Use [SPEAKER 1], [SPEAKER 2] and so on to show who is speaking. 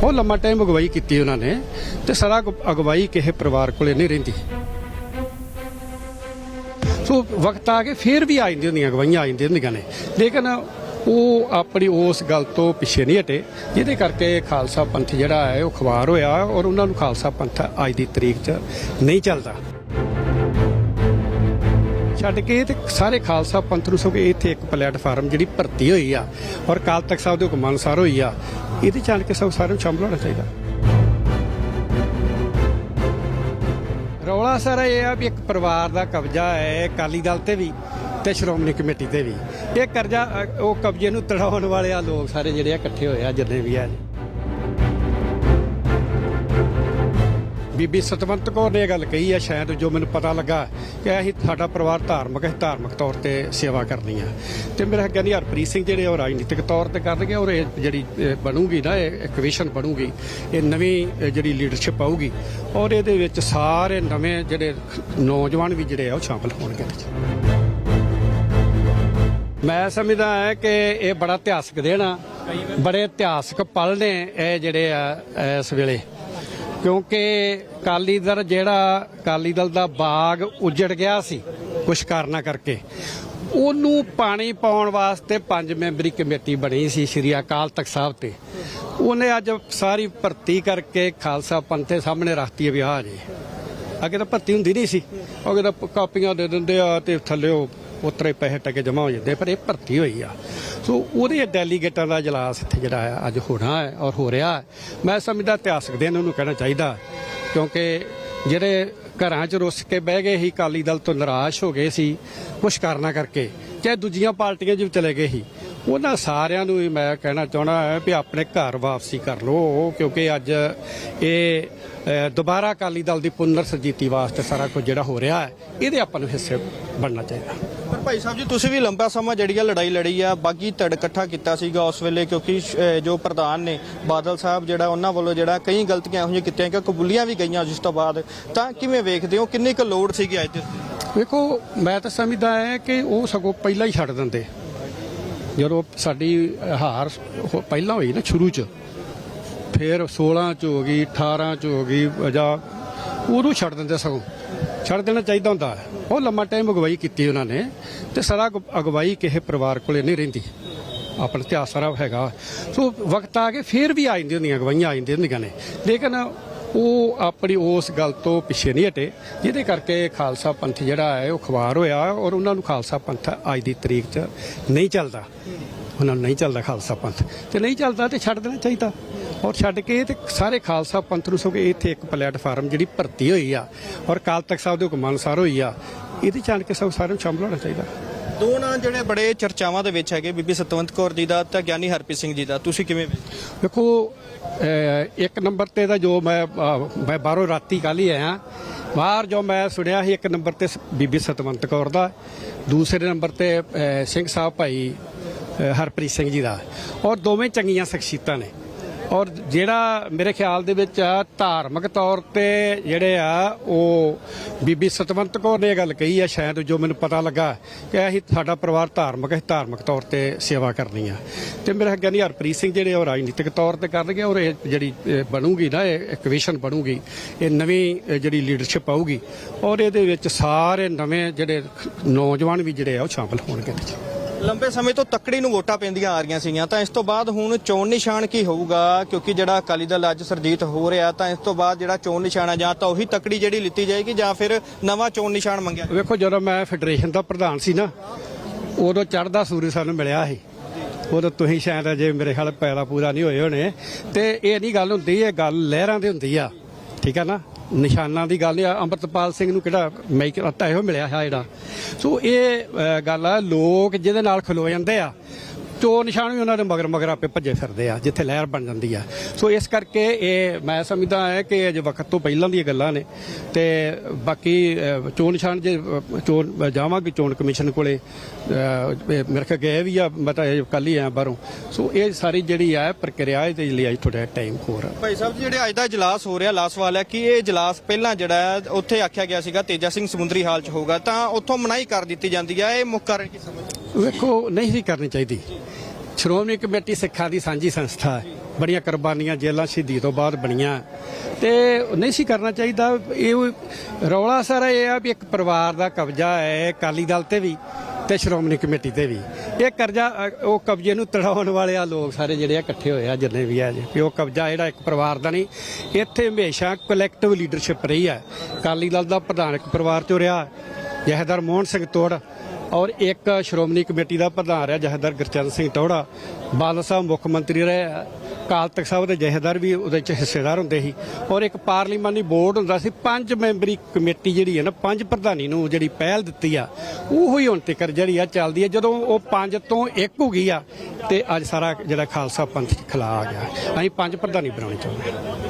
[SPEAKER 1] ਬਹੁਤ ਲੰਮਾ ਟਾਈਮ ਅਗਵਾਈ ਕੀਤੀ ਉਹਨਾਂ ਨੇ ਤੇ ਸਾਰਾ ਅਗਵਾਈ ਕਿਸੇ ਪਰਿਵਾਰ ਕੋਲੇ ਨਹੀਂ ਰਹਿੰਦੀ। ਸੋ ਵਕਤ ਆ ਕੇ ਫੇਰ ਵੀ ਆ ਜਾਂਦੀਆਂ ਹੁੰਦੀਆਂ, ਅਗਵਾਈਆਂ ਆ ਜਾਂਦੀਆਂ ਹੁੰਦੀਆਂ ਨੇ। ਲੇਕਿਨ ਉਹ ਆਪਣੀ ਉਸ ਗੱਲ ਤੋਂ ਪਿੱਛੇ ਨਹੀਂ ਹਟੇ, ਜਿਹਦੇ ਕਰਕੇ ਖਾਲਸਾ ਪੰਥ ਜਿਹੜਾ ਹੈ ਉਹ ਖਵਾਰ ਹੋਇਆ ਔਰ ਉਹਨਾਂ ਨੂੰ ਖਾਲਸਾ ਪੰਥ ਅੱਜ ਦੀ ਤਰੀਕ 'ਚ ਨਹੀਂ ਚੱਲਦਾ। ਛੱਡ ਕੇ ਤੇ ਸਾਰੇ ਖਾਲਸਾ ਪੰਥ ਨੂੰ ਸਗੋਂ ਇੱਥੇ ਇੱਕ ਪਲੇਟਫਾਰਮ ਜਿਹੜੀ ਭਰਤੀ ਹੋਈ ਆ ਔਰ ਕਾਲ ਤਖਤ ਸਾਹਿਬ ਦੇ ਹੁਕਮ ਅਨੁਸਾਰ ਹੋਈ ਆ ਇਹਦੇ ਚੱਲ ਕੇ ਸਭ ਸਾਰਿਆਂ ਨੂੰ ਸ਼ਾਮਲ ਹੋਣਾ ਚਾਹੀਦਾ। ਰੌਲਾ ਸਾਰਾ ਇਹ ਆ ਵੀ ਇੱਕ ਪਰਿਵਾਰ ਦਾ ਕਬਜ਼ਾ ਹੈ ਅਕਾਲੀ ਦਲ ਤੇ ਵੀ ਤੇ ਸ਼੍ਰੋਮਣੀ ਕਮੇਟੀ ਤੇ ਵੀ। ਇਹ ਕਰਜ਼ਾ ਉਹ ਕਬਜ਼ੇ ਨੂੰ ਤੜਾਉਣ ਵਾਲੇ ਆ ਲੋਕ ਸਾਰੇ ਜਿਹੜੇ ਆ ਇਕੱਠੇ ਹੋਏ ਆ, ਜਿੰਨੇ ਵੀ ਆ। ਬੀਬੀ ਸਤਵੰਤ ਕੌਰ ਨੇ ਇਹ ਗੱਲ ਕਹੀ ਹੈ ਸ਼ਾਇਦ ਜੋ ਮੈਨੂੰ ਪਤਾ ਲੱਗਾ ਕਿ ਅਸੀਂ ਸਾਡਾ ਪਰਿਵਾਰ ਧਾਰਮਿਕ ਹੈ, ਧਾਰਮਿਕ ਤੌਰ ਤੇ ਸੇਵਾ ਕਰਨੀ ਆ ਤੇ ਮੇਰਾ ਕਹਿੰਦੀ ਹਰਪ੍ਰੀਤ ਸਿੰਘ ਜਿਹੜੇ ਉਹ ਰਾਜਨੀਤਿਕ ਤੌਰ ਤੇ ਕਰਨਗੇ ਔਰ ਇਹ ਜਿਹੜੀ ਬਣੂਗੀ ਨਾ, ਇਹ ਕਮਿਸ਼ਨ ਬਣੂਗੀ, ਇਹ ਨਵੀਂ ਜਿਹੜੀ ਲੀਡਰਸ਼ਿਪ ਆਊਗੀ, ਔਰ ਇਹਦੇ ਵਿੱਚ ਸਾਰੇ ਨਵੇਂ ਜਿਹੜੇ ਨੌਜਵਾਨ ਵੀ ਜਿਹੜੇ ਆ, ਉਹ ਸ਼ਾਮਲ ਹੋਣਗੇ। ਮੈਂ ਸਮਝਦਾ ਹਾਂ ਕਿ ਇਹ ਬੜਾ ਇਤਿਹਾਸਕ ਦਿਨ ਆ, ਬੜੇ ਇਤਿਹਾਸਕ ਪਲ ਨੇ ਇਹ ਜਿਹੜੇ ਆ, ਇਸ ਵੇਲੇ। ਕਿਉਂਕਿ ਕਾਲੀ ਦਲ ਜਿਹੜਾ ਕਾਲੀ ਦਲ ਦਾ ਬਾਗ ਉਜੜ ਗਿਆ ਸੀ, ਕੁਛ ਕਾਰਨਾਂ ਕਰਕੇ। ਉਹਨੂੰ ਪਾਣੀ ਪਾਉਣ ਵਾਸਤੇ ਪੰਜ ਮੈਂਬਰੀ ਕਮੇਟੀ ਬਣੀ ਸੀ ਸ਼੍ਰੀ ਅਕਾਲ ਤਖਤ ਸਾਹਿਬ ਤੇ। ਉਹਨੇ ਅੱਜ ਸਾਰੀ ਭਰਤੀ ਕਰਕੇ ਖਾਲਸਾ ਪੰਥ ਦੇ ਸਾਹਮਣੇ ਰੱਖਤੀ ਵਿਆਹ ਜੇ। ਅੱਗੇ ਤਾਂ ਭਰਤੀ ਹੁੰਦੀ ਨਹੀਂ ਸੀ। ਅੱਗੇ ਤਾਂ ਕਾਪੀਆਂ ਦੇ ਦਿੰਦੇ ਆ ਤੇ ਥੱਲੇ ਉਹ ਉਤਰੇ ਪੈਸੇ ਟਕੇ ਜਮਾ ਹੋ ਜਾਂਦੇ ਪਰ ਇਹ ਭਰਤੀ ਹੋਈ ਆ। ਸੋ ਉਹਦੇ ਡੈਲੀਗੇਟਾਂ ਦਾ ਇਜਲਾਸ ਇੱਥੇ ਜਿਹੜਾ ਹੈ, ਅੱਜ ਹੋਣਾ ਹੈ ਔਰ ਹੋ ਰਿਹਾ ਮੈਂ ਸਮਝਦਾ ਇਤਿਹਾਸਕ ਦਿਨ ਉਹਨੂੰ ਕਹਿਣਾ ਚਾਹੀਦਾ, ਕਿਉਂਕਿ ਜਿਹੜੇ ਘਰਾਂ 'ਚ ਰੁੱਸ ਕੇ ਬਹਿ ਗਏ ਸੀ, ਅਕਾਲੀ ਦਲ ਤੋਂ ਨਿਰਾਸ਼ ਹੋ ਗਏ ਸੀ, ਕੁਛ ਕਾਰਨਾਂ ਕਰਕੇ, ਚਾਹੇ ਦੂਜੀਆਂ ਪਾਰਟੀਆਂ 'ਚ ਵੀ ਚਲੇ ਗਏ ਸੀ, ਉਹਨਾਂ ਸਾਰਿਆਂ ਨੂੰ ਵੀ ਮੈਂ ਕਹਿਣਾ ਚਾਹਣਾ ਹੈ ਵੀ ਆਪਣੇ ਘਰ ਵਾਪਸੀ ਕਰ ਲਓ, ਕਿਉਂਕਿ ਅੱਜ ਇਹ ਦੁਬਾਰਾ ਅਕਾਲੀ ਦਲ ਦੀ ਪੁਨਰ ਸਰਜੀਤੀ ਵਾਸਤੇ ਸਾਰਾ ਕੁਝ ਜਿਹੜਾ ਹੋ ਰਿਹਾ ਹੈ, ਇਹਦੇ ਆਪਾਂ ਨੂੰ ਹਿੱਸੇ ਬਣਨਾ ਚਾਹੀਦਾ।
[SPEAKER 2] ਭਾਈ ਸਾਹਿਬ ਜੀ, ਤੁਸੀਂ ਵੀ ਲੰਬਾ ਸਮਾਂ ਜਿਹੜੀ ਆ ਲੜਾਈ ਲੜੀ ਆ ਬਾਗੀ ਧੜ ਇਕੱਠਾ ਕੀਤਾ ਸੀਗਾ ਉਸ ਵੇਲੇ, ਕਿਉਂਕਿ ਅਹ, ਜੋ ਪ੍ਰਧਾਨ ਨੇ, ਬਾਦਲ ਸਾਹਿਬ ਜਿਹੜਾ ਉਹਨਾਂ ਵੱਲੋਂ ਜਿਹੜਾ ਕਈ ਗਲਤੀਆਂ ਇਹੋ ਜਿਹੀਆਂ ਕੀਤੀਆਂ ਕਿ ਕਬੂਲੀਆਂ ਵੀ ਗਈਆਂ ਜਿਸ ਤੋਂ ਬਾਅਦ, ਤਾਂ ਕਿਵੇਂ ਵੇਖਦੇ ਹੋ? ਕਿੰਨੀ ਕੁ ਲੋੜ ਸੀਗੀ ਅੱਜ? ਦੇ
[SPEAKER 1] ਵੇਖੋ, ਮੈਂ ਤਾਂ ਸਮਝਦਾ ਹੈ ਕਿ ਉਹ ਸਗੋਂ ਪਹਿਲਾਂ ਹੀ ਛੱਡ ਦਿੰਦੇ। ਜਦੋਂ ਸਾਡੀ ਹਾਰ ਉਹ ਪਹਿਲਾਂ ਹੋਈ ਨਾ ਸ਼ੁਰੂ ਚ, ਫਿਰ 16 ਚ ਹੋ ਗਈ 18 ਚ ਹੋ ਗਈ, ਜਾਂ ਉਦੋਂ ਛੱਡ ਦਿੰਦੇ ਸਗੋਂ। ਛੱਡ ਦੇਣਾ ਚਾਹੀਦਾ ਹੁੰਦਾ। ਹੈ। ਬਹੁਤ ਲੰਮਾ ਟਾਈਮ ਅਗਵਾਈ ਕੀਤੀ ਉਹਨਾਂ ਨੇ ਤੇ ਸਾਰਾ ਅਗਵਾਈ ਕਿਸੇ ਪਰਿਵਾਰ ਕੋਲੇ ਨਹੀਂ ਰਹਿੰਦੀ। ਆਪਣਾ ਇਤਿਹਾਸ ਸਾਰਾ ਹੈਗਾ। ਸੋ ਵਕਤ ਆ ਕੇ ਫੇਰ ਵੀ ਆ ਜਾਂਦੀਆਂ ਹੁੰਦੀਆਂ, ਅਗਵਾਈਆਂ ਆ ਜਾਂਦੀਆਂ ਹੁੰਦੀਆਂ ਨੇ। ਲੇਕਿਨ ਉਹ ਆਪਣੀ ਉਸ ਗੱਲ ਤੋਂ ਪਿੱਛੇ ਨਹੀਂ ਹਟੇ, ਜਿਹਦੇ ਕਰਕੇ ਖਾਲਸਾ ਪੰਥ ਜਿਹੜਾ ਹੈ, ਉਹ ਖਵਾਰ ਹੋਇਆ ਔਰ ਉਹਨਾਂ ਨੂੰ ਖਾਲਸਾ ਪੰਥ ਅੱਜ ਦੀ ਤਰੀਕ 'ਚ ਨਹੀਂ ਚੱਲਦਾ। ਉਹਨਾਂ ਨੂੰ ਨਹੀਂ ਚੱਲਦਾ ਖਾਲਸਾ ਪੰਥ। ਤੇ ਨਹੀਂ ਚੱਲਦਾ ਤੇ ਛੱਡ ਦੇਣਾ ਚਾਹੀਦਾ। ਔਰ ਛੱਡ ਕੇ ਤੇ ਸਾਰੇ ਖਾਲਸਾ ਪੰਥ ਨੂੰ ਸਗੋਂ ਇੱਥੇ ਇੱਕ ਪਲੇਟਫਾਰਮ ਜਿਹੜੀ ਭਰਤੀ ਹੋਈ ਆ ਔਰ ਕਾਲ ਤਖਤ ਸਾਹਿਬ ਦੇ ਹੁਕਮ ਅਨੁਸਾਰ ਹੋਈ ਆ ਇਹਦੇ ਚੱਲ ਕੇ ਸਭ ਸਾਰਿਆਂ ਨੂੰ ਸ਼ਾਮਲ ਹੋਣਾ ਚਾਹੀਦਾ।
[SPEAKER 2] ਦੋ ਨਾਂ ਜਿਹੜੇ ਬੜੇ ਚਰਚਾਵਾਂ ਦੇ ਵਿੱਚ ਹੈਗੇ ਬੀਬੀ ਸਤਵੰਤ ਕੌਰ ਜੀ ਦਾ ਤੇ ਗਿਆਨੀ ਹਰਪ੍ਰੀਤ ਸਿੰਘ ਜੀ ਦਾ ਤੁਸੀਂ ਕਿਵੇਂ?
[SPEAKER 1] ਵੇਖੋ ਇੱਕ ਨੰਬਰ ਤੇ ਦਾ ਜੋ ਮੈਂ ਮੈਂ ਬਾਹਰੋਂ ਰਾਤੀ ਕੱਲ ਹੀ ਆਇਆ। ਬਾਹਰ ਜੋ ਮੈਂ ਸੁਣਿਆ ਸੀ ਇੱਕ ਨੰਬਰ ਤੇ ਬੀਬੀ ਸਤਵੰਤ ਕੌਰ ਦਾ। ਦੂਸਰੇ ਨੰਬਰ ਤੇ ਸਿੰਘ ਸਾਹਿਬ ਭਾਈ ਹਰਪ੍ਰੀਤ ਸਿੰਘ ਜੀ ਦਾ। ਔਰ ਦੋਵੇਂ ਚੰਗੀਆਂ ਸ਼ਖਸੀਅਤਾਂ ਨੇ। ਔਰ ਜਿਹੜਾ ਮੇਰੇ ਖਿਆਲ ਦੇ ਵਿੱਚ ਆ, ਧਾਰਮਿਕ ਤੌਰ ਤੇ ਜਿਹੜੇ ਆ, ਉਹ ਬੀਬੀ ਸਤਵੰਤ ਕੌਰ ਨੇ ਇਹ ਗੱਲ ਕਹੀ ਆ, ਸ਼ਾਇਦ ਜੋ ਮੈਨੂੰ ਪਤਾ ਲੱਗਾ ਕਿ ਅਸੀਂ ਸਾਡਾ ਪਰਿਵਾਰ ਧਾਰਮਿਕ ਹੈ, ਧਾਰਮਿਕ ਤੌਰ ਤੇ ਸੇਵਾ ਕਰਨੀ ਆ। ਤੇ ਮੇਰਾ ਨਹੀਂ ਹਰਪ੍ਰੀਤ ਸਿੰਘ ਜਿਹੜੇ ਉਹ ਰਾਜਨੀਤਿਕ ਤੌਰ ਤੇ ਕਰਨਗੇ, ਔਰ ਇਹ ਜਿਹੜੀ ਬਣੂਗੀ ਨਾ, ਇਹ ਕਮਿਸ਼ਨ ਬਣੂਗੀ, ਇਹ ਨਵੀਂ ਜਿਹੜੀ ਲੀਡਰਸ਼ਿਪ ਆਊਗੀ, ਔਰ ਇਹਦੇ ਵਿੱਚ ਸਾਰੇ ਨਵੇਂ ਜਿਹੜੇ ਨੌਜਵਾਨ ਵੀ ਜਿਹੜੇ ਆ, ਉਹ ਸ਼ਾਮਲ ਹੋਣਗੇ ਇਹਦੇ
[SPEAKER 2] ਲੰਬੇ ਸਮੇਂ ਤੋਂ ਤੱਕੜੀ ਨੂੰ ਵੋਟਾਂ ਪੈਂਦੀਆਂ ਆ ਰਹੀਆਂ ਸੀਗੀਆਂ। ਤਾਂ ਇਸ ਤੋਂ ਬਾਅਦ ਹੁਣ ਚੋਣ ਨਿਸ਼ਾਨ ਕੀ ਹੋਊਗਾ? ਕਿਉਂਕਿ ਜਿਹੜਾ ਅਕਾਲੀ ਦਲ ਅੱਜ ਸਰਜੀਤ ਹੋ ਰਿਹਾ, ਤਾਂ ਇਸ ਤੋਂ ਬਾਅਦ ਜਿਹੜਾ ਚੋਣ ਨਿਸ਼ਾਨ ਆ ਜਾਂ ਤਾਂ ਉਹੀ ਤੱਕੜੀ ਜਿਹੜੀ ਲਿੱਤੀ ਜਾਏਗੀ ਜਾਂ ਫਿਰ ਨਵਾਂ ਚੋਣ ਨਿਸ਼ਾਨ ਮੰਗਿਆ
[SPEAKER 1] ਵੇਖੋ, ਜਦੋਂ ਮੈਂ ਫੈਡਰੇਸ਼ਨ ਦਾ ਪ੍ਰਧਾਨ ਸੀ ਨਾ, ਉਦੋਂ ਚੜ੍ਹਦਾ ਸੂਰਜ ਸਾਨੂੰ ਮਿਲਿਆ ਸੀ। ਉਦੋਂ ਤੁਸੀਂ ਸ਼ਾਇਦ ਅਜੇ ਮੇਰੇ ਖਿਆਲ ਪੈਦਾ ਪੂਰਾ ਨਹੀਂ ਹੋਏ ਹੋਣੇ। ਤੇ ਇਹ ਨਹੀਂ ਗੱਲ ਹੁੰਦੀ, ਇਹ ਗੱਲ ਲਹਿਰਾਂ ਦੀ ਹੁੰਦੀ ਆ। ਠੀਕ ਆ ਨਾ? ਨਿਸ਼ਾਨਾਂ ਦੀ ਗੱਲ ਆ ਅੰਮ੍ਰਿਤਪਾਲ ਸਿੰਘ ਨੂੰ ਕਿਹੜਾ ਮੈਂ ਕਹਤਾ ਇਹੋ ਮਿਲਿਆ ਹੈ ਜਿਹੜਾ। ਸੋ ਇਹ ਅ, ਗੱਲ ਆ ਲੋਕ ਜਿਹਦੇ ਨਾਲ ਖਲੋ ਜਾਂਦੇ ਆ ਚੋਰ ਨਿਸ਼ਾਨ ਵੀ ਉਹਨਾਂ ਦੇ ਮਗਰ ਮਗਰ ਆਪੇ ਭੱਜੇ ਫਿਰਦੇ ਆ ਜਿੱਥੇ ਲਹਿਰ ਬਣ ਜਾਂਦੀ ਆ। ਸੋ ਇਸ ਕਰਕੇ ਇਹ ਮੈਂ ਸਮਝਦਾ ਹਾਂ ਕਿ ਅਜੇ ਵਕਤ ਤੋਂ ਪਹਿਲਾਂ ਦੀਆਂ ਗੱਲਾਂ ਨੇ ਤੇ ਬਾਕੀ ਚੋਣ ਨਿਸ਼ਾਨ ਜੇ ਚੋਣ ਜਾਵਾਂਗੇ ਚੋਣ ਕਮਿਸ਼ਨ ਕੋਲੇ। ਮੇਰੇ ਖਿਆਲ ਗਏ ਵੀ ਆ ਮੈਂ ਤਾਂ ਕੱਲ ਹੀ ਆਇਆ ਬਾਹਰੋਂ। ਸੋ ਇਹ ਸਾਰੀ ਜਿਹੜੀ ਆ ਪ੍ਰਕਿਰਿਆ ਇਹਦੇ ਲਈ ਅੱਜ ਥੋੜਾ ਟਾਈਮ ਹੋਰ।
[SPEAKER 2] ਭਾਈ ਸਾਹਿਬ ਜੀ ਜਿਹੜੇ ਅੱਜ ਦਾ ਇਜਲਾਸ ਹੋ ਰਿਹਾ ਲਾਸਟ ਸਵਾਲ ਹੈ ਕਿ ਇਹ ਇਜਲਾਸ ਪਹਿਲਾਂ ਜਿਹੜਾ ਹੈ ਉੱਥੇ ਆਖਿਆ ਗਿਆ ਸੀਗਾ ਤੇਜਾ ਸਿੰਘ ਸਮੁੰਦਰੀ ਹਾਲ 'ਚ ਹੋਊਗਾ ਤਾਂ ਉੱਥੋਂ ਮਨਾਹੀ ਕਰ ਦਿੱਤੀ ਜਾਂਦੀ ਹੈ ਇਹ ਮੁੱਖ ਕਾਰਨ ਕੀ ਸਮਝਦੇ
[SPEAKER 1] ਵੇਖੋ ਨਹੀਂ ਸੀ ਕਰਨੀ ਚਾਹੀਦੀ। ਸ਼੍ਰੋਮਣੀ ਕਮੇਟੀ ਸਿੱਖਾਂ ਦੀ ਸਾਂਝੀ ਸੰਸਥਾ ਹੈ। ਬੜੀਆਂ ਕੁਰਬਾਨੀਆਂ ਜੇਲਾਂ ਸ਼ਹੀਦੀ ਤੋਂ ਬਾਅਦ ਬਣੀਆਂ। ਤੇ ਨਹੀਂ ਸੀ ਕਰਨਾ ਚਾਹੀਦਾ। ਇਹ ਰੌਲਾ ਸਾਰਾ ਇਹ ਆ ਵੀ ਇੱਕ ਪਰਿਵਾਰ ਦਾ ਕਬਜ਼ਾ ਹੈ ਅਕਾਲੀ ਦਲ ਤੇ ਵੀ ਤੇ ਸ਼੍ਰੋਮਣੀ ਕਮੇਟੀ ਤੇ ਵੀ। ਇਹ ਕਰਜ਼ਾ ਉਹ ਕਬਜ਼ੇ ਨੂੰ ਤੜਾਉਣ ਵਾਲੇ ਆ ਲੋਕ ਸਾਰੇ ਜਿਹੜੇ ਆ ਇਕੱਠੇ ਹੋਏ ਆ, ਜਿੰਨੇ ਵੀ ਆ ਜੀ। ਵੀ ਉਹ ਕਬਜ਼ਾ ਜਿਹੜਾ ਇੱਕ ਪਰਿਵਾਰ ਦਾ ਨਹੀਂ, ਇੱਥੇ ਹਮੇਸ਼ਾ ਕਲੈਕਟਿਵ ਲੀਡਰਸ਼ਿਪ ਰਹੀ ਹੈ ਅਕਾਲੀ ਦਲ ਦਾ ਪ੍ਰਧਾਨ ਇੱਕ ਪਰਿਵਾਰ ਚੋਂ ਰਿਹਾ, ਜਹਦਰ ਮੋਹਨ ਸਿੰਘ ਤੋੜ। ਔਰ ਇੱਕ ਸ਼੍ਰੋਮਣੀ ਕਮੇਟੀ ਦਾ ਪ੍ਰਧਾਨ ਰਿਹਾ ਜਹਦਰ ਗੁਰਚਰਨ ਸਿੰਘ ਟੌੜਾ ਬਾਦਲ ਸਾਹਿਬ ਮੁੱਖ ਮੰਤਰੀ ਰਹੇ ਆ। ਅਕਾਲ ਤਖਤ ਸਾਹਿਬ ਦੇ ਜਹੇਦਾਰ ਵੀ ਉਹਦੇ ਚ ਹਿੱਸੇਦਾਰ ਹੁੰਦੇ ਸੀ। ਔਰ ਇੱਕ ਪਾਰਲੀਮਾਨੀ ਬੋਰਡ ਹੁੰਦਾ ਸੀ, ਪੰਜ ਮੈਂਬਰੀ ਕਮੇਟੀ ਜਿਹੜੀ ਹੈ ਨਾ, ਪੰਜ ਪ੍ਰਧਾਨੀ ਨੂੰ ਜਿਹੜੀ ਪਹਿਲ ਦਿੱਤੀ ਆ, ਉਹ ਹੀ ਹੁਣ ਤੱਕ ਜਿਹੜੀ ਆ ਚੱਲਦੀ ਹੈ ਜਦੋਂ ਉਹ ਪੰਜ ਤੋਂ ਇੱਕ ਹੋ ਗਈ ਆ, ਤੇ ਅੱਜ ਸਾਰਾ ਜਿਹੜਾ ਖਾਲਸਾ ਪੰਥ ਖਿਲਾ ਆ ਗਿਆ। ਅਸੀਂ ਪੰਜ ਪ੍ਰਧਾਨੀ ਬਣਾਉਣੇ ਚਾਹੁੰਦੇ ਹਾਂ।